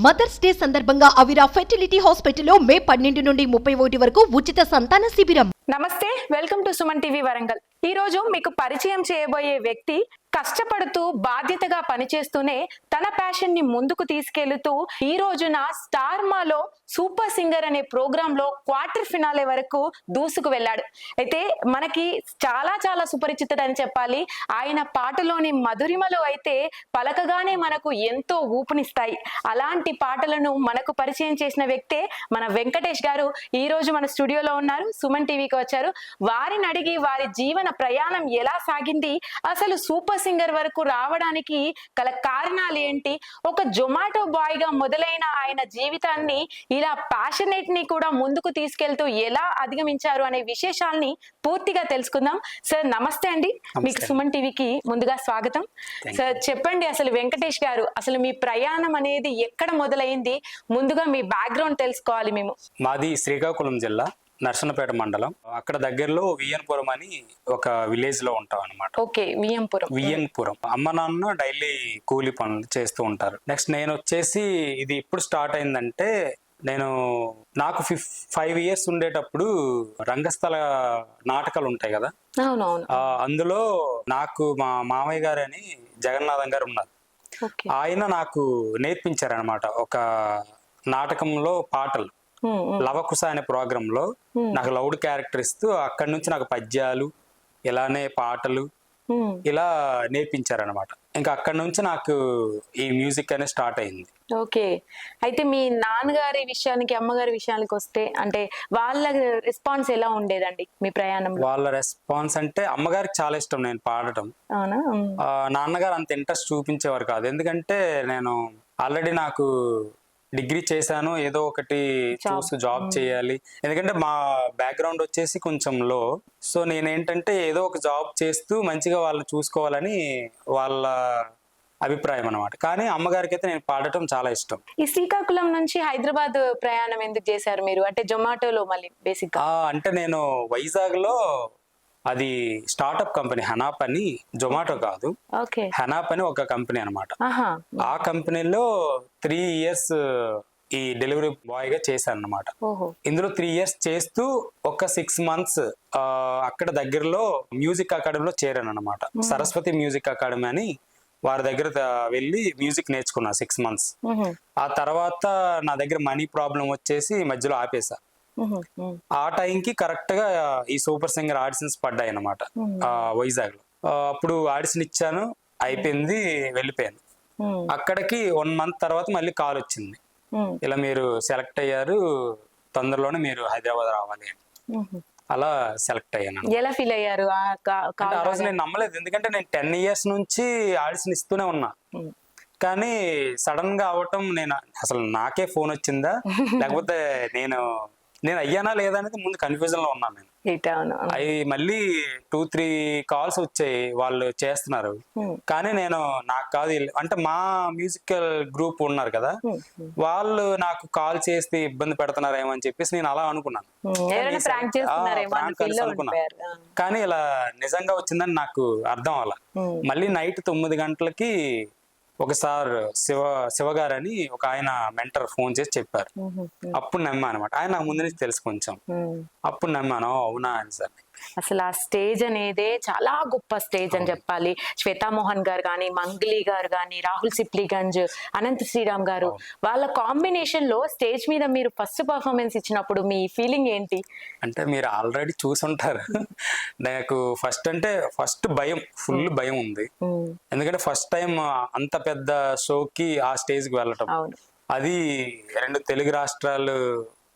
Mothers day సందర్భంగా అవిరా fertility హాస్పిటల్లో మే పన్నెండు నుండి ముప్పై ఒకటి వరకు ఉచిత సంతాన శిబిరం. నమస్తే welcome to Suman TV Warangal. ఈ రోజు మీకు పరిచయం చేయబోయే వ్యక్తి కష్టపడుతూ బాధ్యతగా పనిచేస్తూనే తన ప్యాషన్ని ముందుకు తీసుకెళ్తూ ఈ రోజున స్టార్ మాలో సూపర్ సింగర్ అనే ప్రోగ్రామ్లో క్వార్టర్ ఫినాలే వరకు దూసుకు వెళ్ళాడు. అయితే మనకి చాలా చాలా సుపరిచితుడు అని చెప్పాలి. ఆయన పాటలోని మధురిమలు అయితే పలకగానే మనకు ఎంతో ఊపునిస్తాయి. అలాంటి పాటలను మనకు పరిచయం చేసిన వ్యక్తే మన వెంకటేష్ గారు. ఈ రోజు మన స్టూడియోలో ఉన్నారు. సుమన్ టీవీకి వచ్చారు. వారిని అడిగి వారి జీవన ప్రయాణం ఎలా సాగింది? అసలు సూపర్ సింగర్ వరకు రావడానికి గల కారణాలు ఏంటి? ఒక జొమాటో బాయ్గా మొదలైన ఆయన జీవితాన్ని ఇలా ప్యాషనేట్ని కూడా ముందుకు తీసుకెళ్తూ ఎలా అధిగమించారు అనే విశేషాల్ని పూర్తిగా తెలుసుకుందాం. సార్ నమస్తే అండి. మీకు. సుమన్ టీవీకి ముందుగా స్వాగతం. సార్ చెప్పండి అసలు వెంకటేష్ గారు అసలు మీ ప్రయాణం అనేది ఎక్కడ మొదలైంది? ముందుగా మీ బ్యాక్గ్రౌండ్ తెలుసుకోవాలి మేము. మాది శ్రీకాకుళం జిల్లా. నర్సనపేట మండలం. అక్కడ దగ్గరలో వియ్యన్పురం అని ఒక విలేజ్లో ఉంటాం అనమాట ఓకే వియ్యన్పురం. అమ్మ నాన్న డైలీ కూలి పనులు చేస్తూ ఉంటారు. నెక్స్ట్ నేను వచ్చేసి ఇది ఎప్పుడు స్టార్ట్ అయిందంటే నేను నాకు ఫిఫ్ ఫైవ్ ఇయర్స్ ఉండేటప్పుడు రంగస్థల నాటకాలు ఉంటాయి కదా? ఆ, అందులో నాకు మా మామయ్య గారు అని జగన్నాథం గారు ఉన్నారు. ఆయన నాకు నేర్పించారనమాట ఒక నాటకంలో పాటలు. లవకుశ అనే ప్రోగ్రామ్లో. నాకు లౌడ్ క్యారెక్టర్ ఇస్తూ అక్కడి నుంచి నాకు పద్యాలు ఇలానే పాటలు. ఇలా నేర్పించారనమాట ఇంకా అక్కడి నుంచి నాకు ఈ మ్యూజిక్ అనేది స్టార్ట్ అయింది. ఓకే. అయితే మీ నాన్నగారి విషయానికి అమ్మగారి విషయానికి వస్తే అంటే వాళ్ళ రెస్పాన్స్ ఎలా ఉండేదండి మీ ప్రయాణంలో? వాళ్ళ రెస్పాన్స్ అంటే అమ్మగారికి చాలా ఇష్టం నేను పాడటం. అవునా? నాన్నగారు అంత ఇంట్రెస్ట్ చూపించేవారు కాదు. ఎందుకంటే నేను ఆల్రెడీ నాకు డిగ్రీ చేశాను ఏదో ఒకటి చూసి జాబ్ చేయాలి. ఎందుకంటే మా బ్యాక్గ్రౌండ్ వచ్చేసి కొంచెం లో సో నేనేంటంటే ఏదో ఒక జాబ్ చేస్తూ మంచిగా వాళ్ళు చూసుకోవాలని వాళ్ళ అభిప్రాయం అనమాట కానీ అమ్మగారికి అయితే నేను పాడటం చాలా ఇష్టం. ఈ శ్రీకాకుళం నుంచి హైదరాబాద్ ప్రయాణం ఎందుకు చేశారు మీరు? అంటే జొమాటోలో మళ్ళీ బేసిక్ అంటే నేను వైజాగ్లో అది స్టార్టప్ కంపెనీ హనాప్ అని జొమాటో కాదు. హనాప్ అని ఒక కంపెనీ అన్నమాట. ఆహా. ఆ కంపెనీలో త్రీ ఇయర్స్ ఈ డెలివరీ బాయ్గా చేశాను అనమాట ఇందులో త్రీ ఇయర్స్ చేస్తూ ఒక సిక్స్ మంత్స్ అక్కడ దగ్గరలో మ్యూజిక్ అకాడమీలో చేరాను అనమాట సరస్వతి మ్యూజిక్ అకాడమీ అని వారి దగ్గర వెళ్ళి మ్యూజిక్ నేర్చుకున్నా సిక్స్ మంత్స్ ఆ తర్వాత నా దగ్గర మనీ ప్రాబ్లం వచ్చేసి మధ్యలో ఆపేసా ఆ టైంకి కరెక్ట్గా ఈ సూపర్ సింగర్ ఆడిషన్స్ పడ్డాయి అనమాట వైజాగ్లో అప్పుడు ఆడిషన్ ఇచ్చాను అయిపోయింది వెళ్ళిపోయాను. అక్కడికి వన్ మంత్ తర్వాత మళ్ళీ కాల్ వచ్చింది. ఇలా మీరు సెలెక్ట్ అయ్యారు తొందరలోనే మీరు హైదరాబాద్ రావాలి. అలా సెలెక్ట్ అయ్యాను. ఎలా ఫీల్ అయ్యారు ఆ రోజు నేను నమ్మలేదు. ఎందుకంటే నేను టెన్ ఇయర్స్ నుంచి ఆడిషన్ ఇస్తూనే ఉన్నా. కానీ సడన్గా అవటం నేను అసలు నాకే ఫోన్ వచ్చిందా? లేకపోతే నేను నేను అయ్యానా లేదా అనేది ముందు కన్ఫ్యూజన్లో ఉన్నాను నేను. అవి మళ్ళీ టూ త్రీ కాల్స్ వచ్చాయి వాళ్ళు చేస్తున్నారు. ఉమ్, కానీ నేను నాకు కాదు అంటే మా మ్యూజికల్ గ్రూప్ ఉన్నారు కదా ఉమ్, ఉమ్. వాళ్ళు నాకు కాల్ చేస్తే ఇబ్బంది పెడుతున్నారేమో అని చెప్పేసి నేను అలా అనుకున్నాను. ఎవరైనా కానీ ఇలా నిజంగా వచ్చిందని నాకు అర్థం ఉమ్, మళ్ళీ నైట్ తొమ్మిది గంటలకి ఒకసారి శివ శివగారు అని ఒక ఆయన మెంటర్ ఫోన్ చేసి చెప్పారు. అప్పుడు నమ్మా అనమాట ఆయన నాకు ముందు నుంచి తెలుసు కొంచెం. అప్పుడు నమ్మాను "ఓ, అవునా అని సార్ అసలు ఆ స్టేజ్ అనేదే చాలా గొప్ప స్టేజ్ అని చెప్పాలి. శ్వేతామోహన్ గారు కానీ మంగ్లీ గారు కానీ రాహుల్ సిప్లిగంజ్ అనంత శ్రీరామ్ గారు వాళ్ళ కాంబినేషన్లో స్టేజ్ మీద మీరు ఫస్ట్ పర్ఫార్మెన్స్ ఇచ్చినప్పుడు మీ ఫీలింగ్ ఏంటి? అంటే మీరు ఆల్రెడీ చూసుంటారు. నాకు ఫస్ట్ అంటే ఫస్ట్ భయం ఫుల్ భయం ఉంది. ఎందుకంటే ఫస్ట్ టైం అంత పెద్ద షోకి ఆ స్టేజ్కి వెళ్ళటం. అది రెండు తెలుగు రాష్ట్రాలు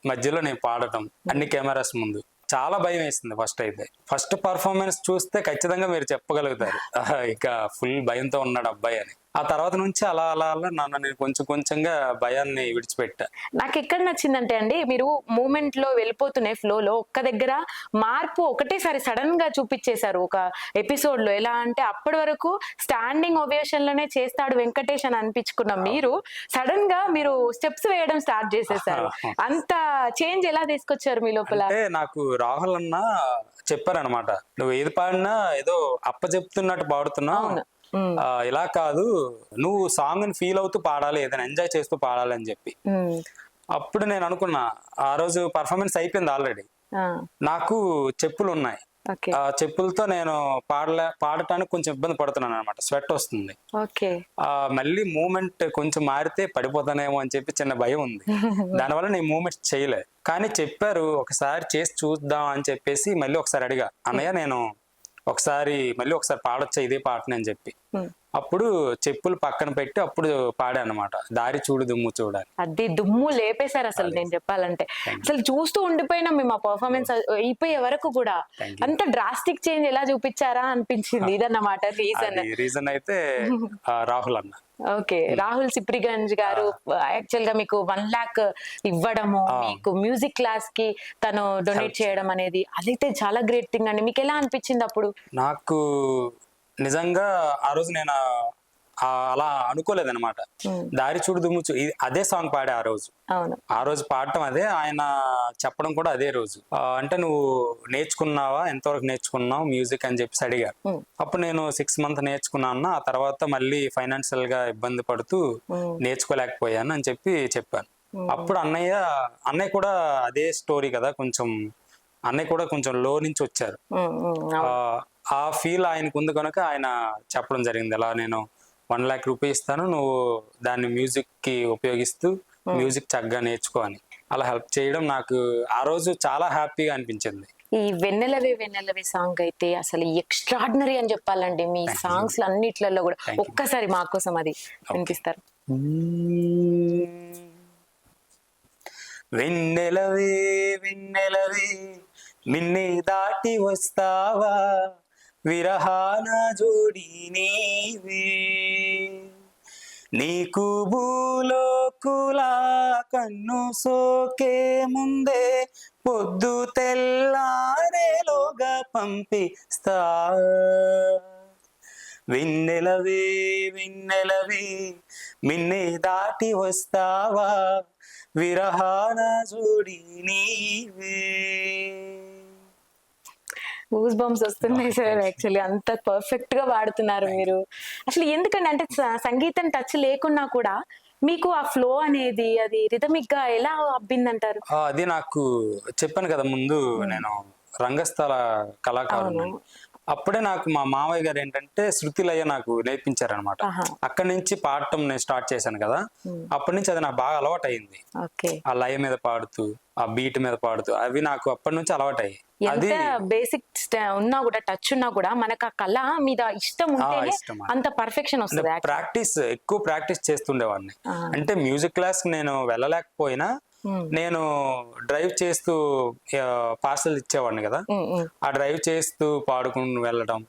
మధ్యలో నేను పాడటం. అన్ని కెమెరాస్ ముందు. చాలా భయం వేసింది ఫస్ట్ అయితే. ఫస్ట్ పర్ఫార్మెన్స్ చూస్తే ఖచ్చితంగా మీరు చెప్పగలుగుతారు. ఆహా, ఇక ఫుల్ భయంతో ఉన్నాడు అబ్బాయి అని. ఆ తర్వాత నుంచి అలా అలా అలా నన్ను నేను కొంచెం కొంచెంగా భయాన్ని విడిచిపెట్టా. నాకు ఎక్కడ నచ్చిందంటే అండి మీరు మూమెంట్లో వెళ్ళిపోతున్న ఫ్లో లో ఒక్క దగ్గర మార్పు ఒకటేసారి సడన్గా చూపించేశారు ఒక ఎపిసోడ్లో ఎలా అంటే అప్పటి వరకు స్టాండింగ్ ఒవేషన్లోనే చేస్తాడు వెంకటేష్ అని అనిపించుకున్న మీరు సడన్గా మీరు స్టెప్స్ వేయడం స్టార్ట్ చేసేసారు. అంత చేంజ్ ఎలా తీసుకొచ్చారు మీ లోపల? అంటే నాకు రాహుల్ అన్న చెప్పారనమాట నువ్వు ఏది పాడినా ఏదో అప్ప చెప్తున్నట్టు పాడుతున్నావు ఇలా కాదు నువ్వు సాంగ్ని ఫీల్ అవుతూ పాడాలి ఏదైనా ఎంజాయ్ చేస్తూ పాడాలి అని చెప్పి. అప్పుడు నేను అనుకున్నా ఆ రోజు పర్ఫార్మెన్స్ అయిపోయింది ఆల్రెడీ నాకు చెప్పులు ఉన్నాయి. ఆ చెప్పులతో నేను పాడలే పాడటానికి కొంచెం ఇబ్బంది పడుతున్నాను అనమాట స్వెట్ వస్తుంది. ఆ మళ్ళీ మూమెంట్ కొంచెం మారితే పడిపోతానేమో అని చెప్పి చిన్న భయం ఉంది. దానివల్ల నేను మూమెంట్ చేయలే. కానీ చెప్పారు ఒకసారి చేసి చూద్దాం అని చెప్పేసి మళ్ళీ ఒకసారి అడిగా. అన్నయ్య నేను ఒకసారి మళ్ళీ ఒకసారి పాడొచ్చా ఇదే పాటని అని చెప్పి. అప్పుడు చెప్పులు పక్కన పెట్టి అప్పుడు పాడా అనమాట దారి చూడు దుమ్ము చూడాలి అది దుమ్ము లేపేశారు అసలు నేను చెప్పాలంటే. అసలు చూస్తూ ఉండిపోయినా మేము ఆ పర్ఫార్మెన్స్ అయిపోయే వరకు కూడా. అంత డ్రాస్టిక్ చేంజ్ ఎలా చూపించారా అనిపించింది ఇదన్నమాట రీజన్ రీజన్ అయితే రాహుల్ అన్న. ఓకే. రాహుల్ సిప్రిగంజ్ గారు యాక్చువల్గా మీకు వన్ లాక్ ఇవ్వడము మీకు మ్యూజిక్ క్లాస్కి తను డొనేట్ చేయడం అనేది అదైతే చాలా గ్రేట్ థింగ్ అండి. మీకు ఎలా అనిపించింది అప్పుడు? నాకు నిజంగా ఆ రోజు నేను అలా అనుకోలేదన్నమాట. దారి చూడు దుమ్ము చూ ఇది- అదే సాంగ్ పాడే ఆ రోజు. ఆ రోజు పాడటం అదే ఆయన చెప్పడం కూడా అదే రోజు. అంటే నువ్వు నేర్చుకున్నావా? ఎంతవరకు నేర్చుకున్నావు? మ్యూజిక్ అని చెప్పేసి అడిగారు. అప్పుడు నేను సిక్స్ మంత్ నేర్చుకున్నాను ఆ తర్వాత మళ్ళీ ఫైనాన్షియల్గా ఇబ్బంది పడుతూ. నేర్చుకోలేకపోయాను అని చెప్పి చెప్పాను. అప్పుడు అన్నయ్య అన్నయ్య కూడా అదే స్టోరీ కదా కొంచెం అన్నయ్య కూడా కొంచెం లో నుంచి వచ్చారు. ఆ, ఫీల్ ఆయనకు ఉంది కనుక ఆయన చెప్పడం జరిగింది. ఇలా నేను వన్ లాక్ రూపీ ఇస్తాను నువ్వు దాన్ని మ్యూజిక్కి ఉపయోగిస్తూ మ్యూజిక్ చక్కగా నేర్చుకో అని. అలా హెల్ప్ చేయడం నాకు ఆ రోజు చాలా హ్యాపీగా అనిపించింది. ఈ వెన్నెలవే వెన్నెలవే సాంగ్ అయితే అసలు ఎక్స్ట్రాడినరీ అని చెప్పాలండి. మీ సాంగ్స్ అన్నిట్లలో కూడా. ఒక్కసారి మా కోసం అది వినిపిస్తారు. వెన్నెలవే వెన్నెలవే నిన్నే దాటి వస్తావా? విరహాన జోడి నీవే. నీకు భూలోకులా కన్ను సోకే ముందే పొద్దు తెల్లారేలోగా పంపిస్తా. విన్నెలవే విన్నెలవే మిన్నే దాటి వస్తావా? విరహాన జోడి నీవే. గూస్ బంప్స్ వస్తున్నాయి సార్ యాక్చువల్లీ అంత పర్ఫెక్ట్గా వాడుతున్నారు మీరు. అసలు ఎందుకంటే అంటే సంగీతం టచ్ లేకున్నా కూడా మీకు ఆ ఫ్లో అనేది అది రిథమిక్గా ఎలా అబ్బిందంటారు? అది నాకు చెప్పాను కదా ముందు నేను రంగస్థల కళాకారుని అప్పుడే నాకు మా మామయ్య గారు ఏంటంటే శృతి లయ నాకు నేర్పించారనమాట. అక్కడి నుంచి పాడటం నేను స్టార్ట్ చేశాను కదా అప్పటి నుంచి అది నాకు బాగా అలవాటు అయింది ఆ లయ మీద పాడుతూ ఆ బీట్ మీద పాడుతూ అవి నాకు అప్పటి నుంచి అలవాటయ్యాయి అది బేసిక్ ఉన్నా కూడా టచ్ ఉన్నా కూడా మనకు ఆ కళ మీద ఇష్టం ఉంటేనే. అంత పర్ఫెక్షన్ వస్తుంది. ప్రాక్టీస్ ఎక్కువ ప్రాక్టీస్ చేస్తుండేవాడిని. అంటే మ్యూజిక్ క్లాస్ నేను వెళ్ళలేకపోయినా నేను డ్రైవ్ చేస్తూ పార్సల్ ఇచ్చేవాడిని కదా. ఆ డ్రైవ్ చేస్తూ పాడుకుని వెళ్ళడం.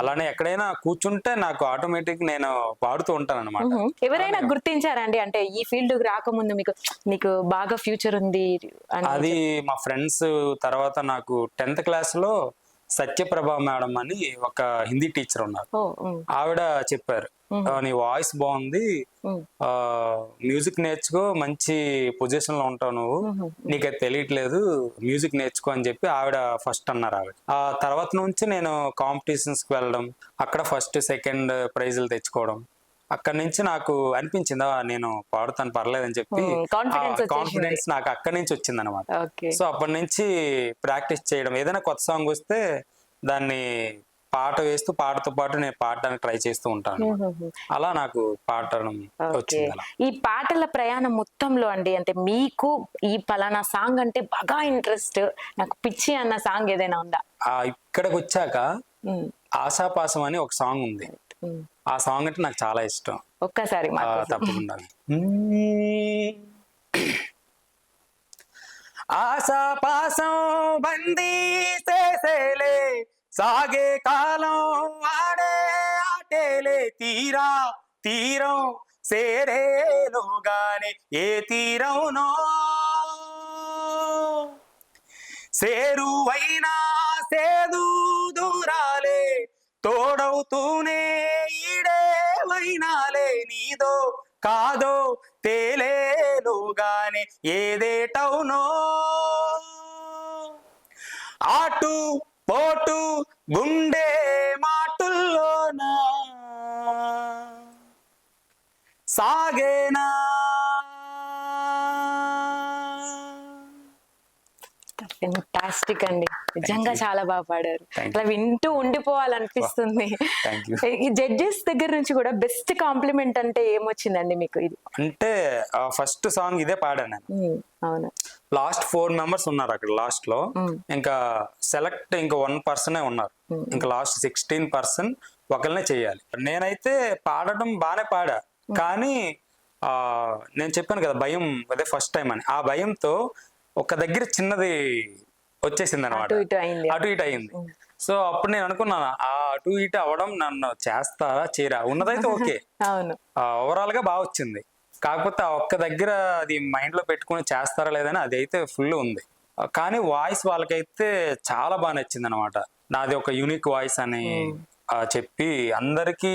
అలానే ఎక్కడైనా కూర్చుంటే నాకు ఆటోమేటిక్ నేను పాడుతూ ఉంటాను అనమాట. ఎవరైనా గుర్తించారండి? అంటే ఈ ఫీల్డ్ రాకముందు మీకు నీకు బాగా ఫ్యూచర్ ఉంది అది మా ఫ్రెండ్స్ తర్వాత నాకు టెన్త్ క్లాస్లో సత్యప్రభ మేడం అని ఒక హిందీ టీచర్ ఉన్నారు. ఆవిడ చెప్పారు "ఆ, నీ వాయిస్ బాగుంది. ఆ మ్యూజిక్ నేర్చుకో మంచి పొజిషన్లో ఉంటావు నువ్వు. నీకు అది తెలియట్లేదు మ్యూజిక్ నేర్చుకో అని చెప్పి ఆవిడ ఫస్ట్ అన్నారు ఆవిడ. ఆ తర్వాత నుంచి నేను కాంపిటీషన్స్కి వెళ్ళడం అక్కడ ఫస్ట్ సెకండ్ ప్రైజులు తెచ్చుకోవడం అక్కడ నుంచి నాకు అనిపించిందా నేను పాడుతాను పర్లేదని చెప్పి. కాన్ఫిడెన్స్ నాకు అక్కడి నుంచి వచ్చింది అనమాట సో అప్పటి నుంచి ప్రాక్టీస్ చేయడం ఏదైనా కొత్త సాంగ్ వస్తే దాన్ని పాట వేస్తూ పాటతో పాటు నేను పాడడానికి ట్రై చేస్తూ ఉంటాను అలా నాకు వచ్చింది అలా. ఈ పాటల ప్రయాణం మొత్తంలో అండి అంటే మీకు ఈ పలానా సాంగ్ అంటే బాగా ఇంట్రెస్ట్ నాకు పిచ్చి అన్న సాంగ్ ఏదైనా ఉందా? ఇక్కడికి వచ్చాక. ఆశాపాసం అని ఒక సాంగ్ ఉంది. ఆ సాంగ్ అంటే నాకు చాలా ఇష్టం. ఒక్కసారి తప్పకుండా. ఆశాపాసం బందీ చేసేలే సాగే కాలం ఆడే ఆటేలే తీరా తీరం సేరేలోగానే ఏ తీరంనో. సేరువైనా సేదు దూరాలే తోడవుతూనే ఈడే నీదో? కాదో? తేలేలుగానే ఏదేటవునో ఆటు పోటు గుండె మాటుల్లోనా సాగేనా? ఫెంటాస్టిక్ అండి. నిజంగా. చాలా బాగా పాడారు. అలా వింటూ ఉండిపోవాలనిపిస్తుంది. జడ్జెస్ దగ్గర నుంచి కూడా బెస్ట్ కాంప్లిమెంట్ అంటే ఏమొచ్చిందండి మీకు ఇది? అంటే ఫస్ట్ సాంగ్ ఇదే పాడాను అవును. లాస్ట్ ఫోర్ మెంబర్స్ ఉన్నారు అక్కడ లాస్ట్లో. ఇంకా సెలెక్ట్ ఇంకా వన్ పర్సనే ఉన్నారు. ఇంకా లాస్ట్ సిక్స్టీన్ పర్సన్ ఒకరినే చేయాలి. నేనైతే పాడడం బాగానే పాడా. కానీ ఆ నేను చెప్పాను కదా భయం అదే ఫస్ట్ టైం అని. ఆ భయంతో ఒక దగ్గర చిన్నది వచ్చేసింది అనమాట అటు ఇటు అయింది. సో అప్పుడు నేను అనుకున్నాను ఆ అటు ఇటు అవ్వడం నన్ను చేస్తారా చేయరా? ఉన్నదైతే ఓకే. ఓవరాల్గా బాగా వచ్చింది. కాకపోతే ఆ ఒక్క దగ్గర అది మైండ్లో పెట్టుకుని చేస్తారా లేదని అది అయితే ఫుల్ ఉంది. కానీ వాయిస్ వాళ్ళకైతే చాలా బాగా నచ్చింది అనమాట నాది ఒక యూనిక్ వాయిస్ అని చెప్పి అందరికి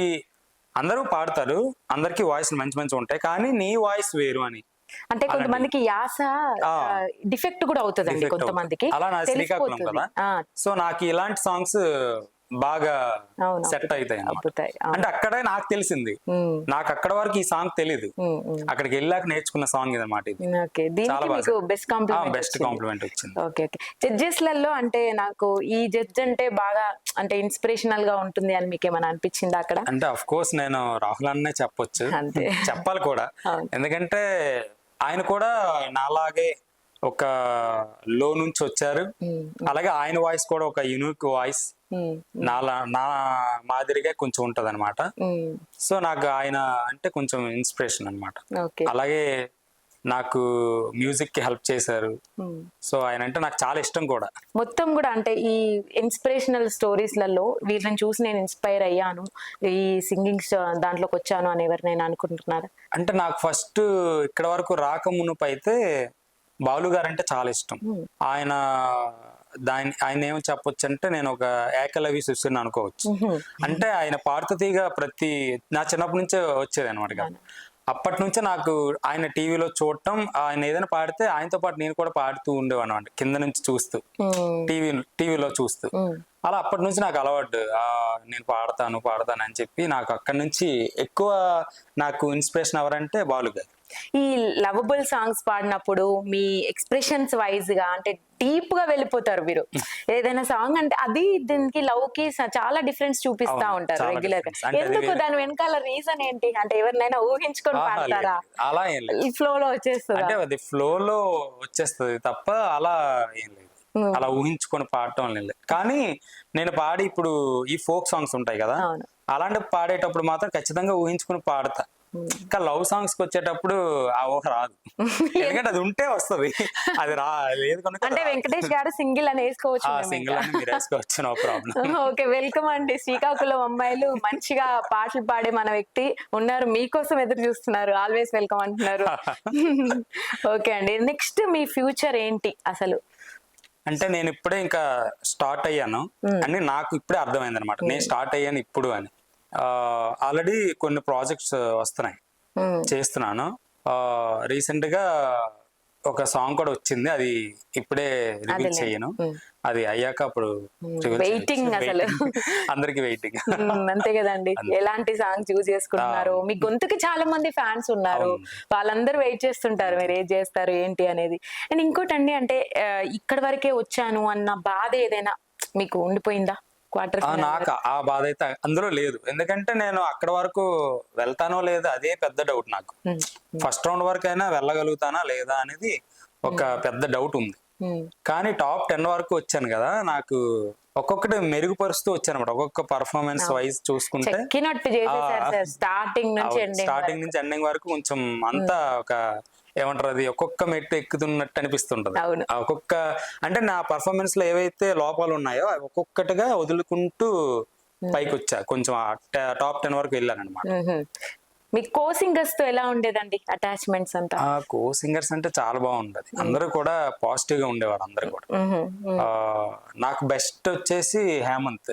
అందరూ పాడతారు. అందరికి వాయిస్ మంచి మంచి ఉంటాయి. కానీ నీ వాయిస్ వేరు అని. అంటే కొంతమందికి యాస. డిఫెక్ట్ కూడా అవుతుందండి కొంతమందికి. అలా శ్రీకాకుళం. కదా. సో నాకు ఇలాంటి సాంగ్స్ బాగా. సెట్ అవుతాయి. అంటే అక్కడే నాకు తెలిసింది. నాకు అక్కడ వరకు ఈ సాంగ్ ఉమ్. అక్కడికి వెళ్ళాక నేర్చుకున్న సాంగ్ ఇది అనమాట బెస్ట్ కాంప్లిమెంట్ బెస్ట్ కాంప్లిమెంట్ వచ్చింది. Okay okay. జడ్జెస్లలో అంటే నాకు ఈ జడ్జ్ అంటే బాగా అంటే ఇన్స్పిరేషనల్గా ఉంటుంది అని మీకు ఏమైనా అనిపించిందా అక్కడ? అంటే అఫ్ కోర్స్ నేను రాహుల్ అన్నే చెప్పొచ్చు. చెప్పాలి కూడా. ఎందుకంటే ఆయన కూడా నాలాగే ఒక లో నుంచి వచ్చారు. అలాగే ఆయన వాయిస్ కూడా ఒక యూనిక్ వాయిస్. నాలా నా మాదిరిగా కొంచెం ఉంటది అనమాట సో నాకు ఆయన అంటే కొంచెం ఇన్స్పిరేషన్ అన్నమాట. ఓకే. అలాగే నాకు మ్యూజిక్కి హెల్ప్ చేశారు. సో ఆయన అంటే నాకు చాలా ఇష్టం కూడా. మొత్తం కూడా అంటే ఈ ఇన్స్పిరేషనల్ స్టోరీస్లలో వీళ్ళని చూసి నేను ఇన్స్పైర్ అయ్యాను. ఈ సింగింగ్ దాంట్లోకి వచ్చాను అని ఎవరినైనా అనుకుంటున్నారా? అంటే నాకు ఫస్ట్ ఇక్కడ వరకు రాక మునుపు అయితే బాలు గారు అంటే చాలా ఇష్టం. ఆయన దాని ఆయన ఏమో చెప్పొచ్చు అంటే నేను ఒక ఏకలవి శిష్యుని అనుకోవచ్చు. అంటే ఆయన పాడుతీగా ప్రతి నా చిన్నప్పటి నుంచే వచ్చేది అనమాట అప్పటి నుంచే నాకు ఆయన టీవీలో చూడటం ఆయన ఏదైనా పాడితే ఆయనతో పాటు నేను కూడా పాడుతూ ఉండేవాడు అనమాట కింద నుంచి చూస్తూ. టీవీ టీవీలో చూస్తూ. అలా అప్పటి నుంచి నాకు అలవాటు నేను పాడతాను పాడతాను అని చెప్పి నాకు అక్కడి నుంచి ఎక్కువ నాకు ఇన్స్పిరేషన్ ఎవరంటే బాలు గారు. ఈ లవబుల్ సాంగ్స్ పాడినప్పుడు మీ ఎక్స్ప్రెషన్స్ వైజ్గా అంటే డీప్గా వెళ్ళిపోతారు మీరు. ఏదైనా సాంగ్ అంటే అది దీనికి లవ్కి చాలా డిఫరెన్స్ చూపిస్తా ఉంటారు రెగ్యులర్గా. ఎందుకు? దాని వెనకాల రీజన్ ఏంటి? అంటే ఎవరినైనా ఊహించుకొని పాడతారా. అలా ఫ్లో లో వచ్చేస్తుందా? అంటే అది ఫ్లో లో వచ్చేస్తుంది తప్ప అలా ఏం లేదు. అలా ఊహించుకొని పాడటం లేదు. కానీ నేను పాడి ఇప్పుడు ఈ ఫోక్ సాంగ్స్ ఉంటాయి కదా. అలాంటి పాడేటప్పుడు మాత్రం ఖచ్చితంగా ఊహించుకొని పాడతా. ఇంకా లవ్ సాంగ్స్కి వచ్చేటప్పుడు ఆ ఊహ రాదు. ఎందుకంటే అది ఉంటే వస్తుంది. అది రా లేదు కనుక అంటే వెంకటేష్ గారు సింగిల్ అని వేసుకోవచ్చు సింగిల్. అని మీరు వేసుకోవచ్చు నో ప్రాబ్లం. ఓకే వెల్కమ్ అండి. శ్రీకాకుళం అమ్మాయిలు మంచిగా పాటలు పాడే మన వ్యక్తి ఉన్నారు. మీకోసం ఎదురు చూస్తున్నారు. ఆల్వేస్ వెల్కమ్ అంటున్నారు. ఓకే అండి. నెక్స్ట్ మీ ఫ్యూచర్ ఏంటి అసలు? అంటే నేను ఇప్పుడే ఇంకా స్టార్ట్ అయ్యాను. అని నాకు ఇప్పుడే అర్థమైంది అనమాట నేను స్టార్ట్ అయ్యాను ఇప్పుడు అని. ఆల్రెడీ కొన్ని ప్రాజెక్ట్స్ వస్తున్నాయి. చేస్తున్నాను. రీసెంట్గా ఒక సాంగ్ కూడా వచ్చింది. అది ఇప్పుడే అదేలే. చేయను. అది అయ్యాక అప్పుడు చేయొచ్చు. అసలు. అందరికి వెయిటింగ్ అంతే కదండి. ఎలాంటి సాంగ్ చూస్ చేసుకుంటున్నారు? మీ గొంతుకి చాలా మంది ఫ్యాన్స్ ఉన్నారు. వాళ్ళందరూ వెయిట్ చేస్తుంటారు. మీరు ఏం చేస్తారు? ఏంటి అనేది. అండ్ ఇంకోటి అండి అంటే ఇక్కడి వరకే వచ్చాను అన్న బాధ ఏదైనా మీకు ఉండిపోయిందా? క్వార్టర్ నాకు ఆ బాధ అయితే అందులో లేదు. ఎందుకంటే నేను అక్కడ వరకు వెళ్తానో లేదా అదే పెద్ద డౌట్ నాకు. ఫస్ట్ రౌండ్ వరకు అయినా వెళ్ళగలుగుతానా లేదా అనేది ఒక పెద్ద డౌట్ ఉంది. కానీ టాప్ టెన్ వరకు వచ్చాను కదా నాకు ఒక్కొక్కటి మెరుగుపరుస్తూ వచ్చాను ఒక్కొక్క పర్ఫార్మెన్స్ వైజ్ చూసుకుంటే. స్టార్టింగ్ నుంచి ఎండింగ్ వరకు. కొంచెం అంతా ఒక ఏమంటారు అది ఒక్కొక్క మెట్టు ఎక్కుతున్నట్టు అనిపిస్తుంటది. ఒక్కొక్క అంటే నా పర్ఫార్మెన్స్లో ఏవైతే లోపాలు ఉన్నాయో అవి ఒక్కొక్కటిగా వదులుకుంటూ పైకి వచ్చా కొంచెం టాప్ టెన్ వరకు వెళ్ళాను అనమాట మీ కో సింగర్స్తో ఎలా ఉండేదండి అటాచ్మెంట్స్ అంతా? ఆ కో సింగర్స్ అంటే చాలా బాగుంటది అందరూ కూడా పాజిటివ్గా ఉండేవారు అందరూ కూడా. నాకు బెస్ట్ వచ్చేసి హేమంత్.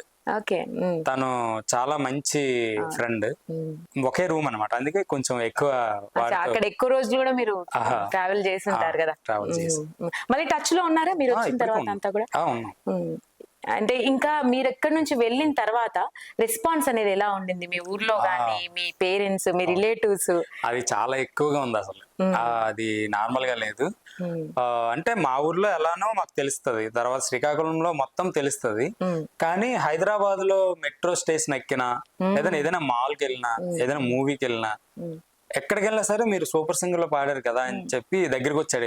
తను చాలా మంచి ఫ్రెండ్. ఒకే రూమ్ అన్నమాట. అందుకే కొంచెం ఎక్కువ అక్కడ ఎక్కువ రోజులు కూడా మీరు. ట్రావెల్ చేసి ఉంటారు కదా. travel చేసి. మళ్ళీ టచ్లో ఉన్నారా మీరు వచ్చిన తర్వాత. అంతా కూడా. అంటే ఇంకా మీరు ఎక్కడి నుంచి వెళ్ళిన తర్వాత రెస్పాన్స్ అనేది ఎలా ఉండింది? మీ ఊర్లో గానీ మీ పేరెంట్స్ మీ రిలేటివ్స్? అది చాలా ఎక్కువగా ఉంది అసలు. అది నార్మల్గా లేదు అంటే మా ఊర్లో ఎలానో మాకు తెలుస్తుంది. తర్వాత శ్రీకాకుళంలో మొత్తం తెలుస్తుంది. కానీ హైదరాబాద్లో మెట్రో స్టేషన్ ఎక్కినా ఏదైనా ఏదైనా మాల్కి వెళ్ళినా ఏదైనా మూవీకి వెళ్ళినా ఎక్కడికి వెళ్ళినా సరే మీరు సూపర్ సింగర్లో పాడారు కదా అని చెప్పి దగ్గరికి వచ్చాడు.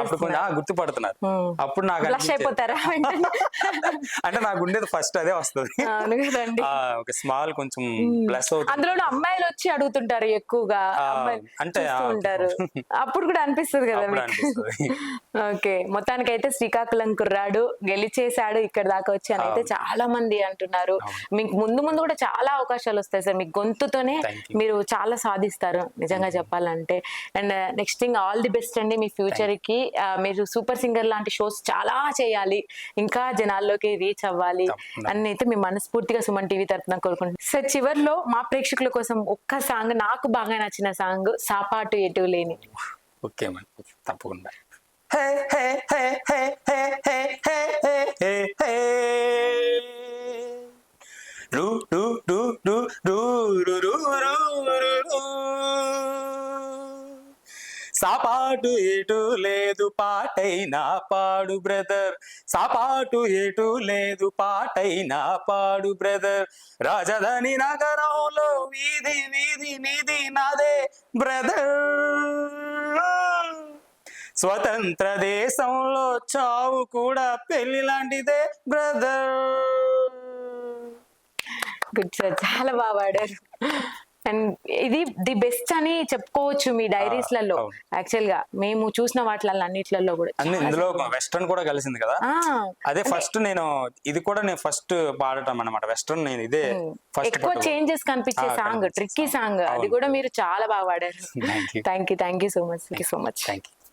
అప్పుడు కొంచెం గుర్తుపడుతున్నారు. అప్పుడు నాకు? అంటే నాకు ఉండేది ఫస్ట్ అదే వస్తుంది. ఒక స్మాల్ కొంచెం ప్లస్ అవుతుంది. అందులో అమ్మాయిలు వచ్చి అడుగుతుంటారు ఎక్కువగా. అంటే ఉంటారు. అప్పుడు కూడా అనిపిస్తుంది కదా. ఓకే. మొత్తానికైతే శ్రీకాకుళం కుర్రాడు గెలిచేశాడు ఇక్కడ దాకా వచ్చి అని అయితే చాలా మంది అంటున్నారు. మీకు ముందు ముందు కూడా చాలా అవకాశాలు వస్తాయి సార్. మీ గొంతుతోనే. మీరు చాలా సాధిస్తారు. నిజంగా చెప్పాలంటే. And next thing all the best అండి మీ ఫ్యూచర్కి ఆ, మీరు సూపర్ సింగర్ లాంటి షోస్ చాలా చేయాలి. ఇంకా జనాల్లోకి రీచ్ అవ్వాలి. అని అయితే మీ మనస్ఫూర్తిగా సుమన్ టీవీ తరపున కోరుకుంటున్నాను. సార్ చివర్లో మా ప్రేక్షకుల కోసం ఒక్క సాంగ్ నాకు బాగా నచ్చిన సాంగ్ సాపాటు ఎటు లేని. Okay madam. తప్పకుండా. హే హే హే హే హే హే హే హే హే హే. రు రు రు రు రు రు రు రు సాపాటు ఎటు లేదు పాటైనా పాడు బ్రదర్. సాపాటు ఎటు లేదు పాటైనా పాడు బ్రదర్. రాజధాని నగరంలో వీధి వీధి నిధి నాదే బ్రదర్. స్వతంత్ర దేశంలో చావు కూడా పెళ్ళి లాంటిదే బ్రదర్. గుడ్ సార్ చాలా బాగా పాడారు. అండ్ ఇది ది బెస్ట్ అని చెప్పుకోవచ్చు మీ డైరీస్లలో. యాక్చువల్గా మేము చూసిన వాటిలలో అన్నిట్లలో కూడా ఇందులో వెస్ట్రన్ కూడా కలిసింది కదా? అదే ఫస్ట్ నేను ఇది కూడా నేను ఫస్ట్ పాడటం అన్నమాట. వెస్ట్రన్ నేను ఇదే ఎక్కువ చేంజెస్ కనిపించే సాంగ్ ట్రిక్కీ. సాంగ్. అది. కూడా మీరు చాలా బాగా పాడారు. Thank you thank you so much thank you so much thank you